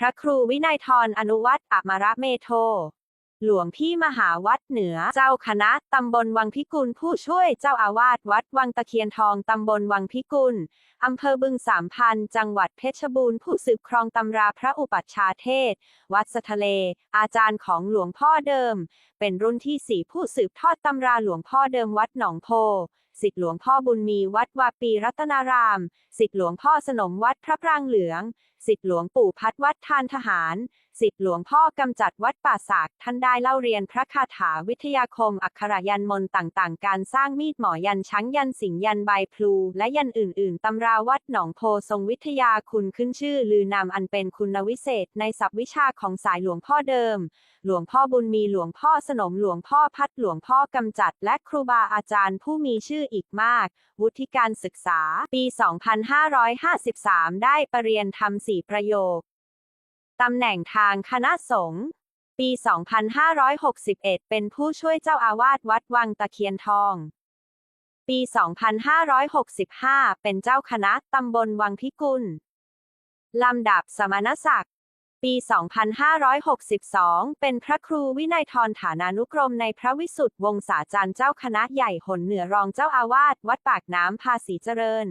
พระครูวินัยทรอนุวัตรอมระเมโท หลวงพี่มหาวัดเหนือ เจ้าคณะตำบลวังพิกุลผู้ช่วยเจ้าอาวาสวัดวังตะเคียนทองตำบลวังพิกุลอำเภอบึงสามพัน จังหวัดเพชรบูรณ์ผู้สืบครองตำราพระอุปัชฌาย์เทศ วัดสะทะเล อาจารย์ของหลวงพ่อเดิม เป็นรุ่นที่สี่ผู้สืบทอดตำราหลวงพ่อเดิมวัดหนองโพ สิทธิหลวงพ่อบุญมีวัดวาปีรัตนาราม สิทธิหลวงพ่อสนมวัดพระปรางเหลือง สิทธิหลวงปู่พัดวัดทานทหาร สิทธิหลวงพ่อกำจัดวัดป่าสากท่านได้เล่าเรียนพระคาถาวิทยาคม อักขระยันมนต์ต่าง ๆ การสร้างมีดหมอยันช้างยันสิงยันใบพลู และยันอื่น ๆ ตำราวัดหนองโพทรงวิทยาคุณขึ้นชื่อ ลือนามอันเป็นคุณวิเศษในศัพท์วิชาของสายหลวงพ่อเดิม หลวงพ่อบุญมีหลวงพ่อสนมหลวงพ่อพัดหลวงพ่อกำจัด และครูบาอาจารย์ผู้มีชื่ออีกมาก วุฒิการศึกษา ปี 2553 ได้ปรริญญาธรรมสี่ประโยค ตำแหน่งทางคณะสงฆ์ปี 2561 เป็นผู้ช่วยเจ้าอาวาสวัดวังตะเคียนทอง ปี 2565 เป็นเจ้าคณะตำบลวังพิกุล ลำดับสมณศักดิ์ ปี 2562 เป็นพระครูวินัยทรฐานานุกรมในพระวิสุทธิวงศาจารย์เจ้าคณะใหญ่หนเหนือรองเจ้าอาวาสวัดปากน้ำภาษีเจริญ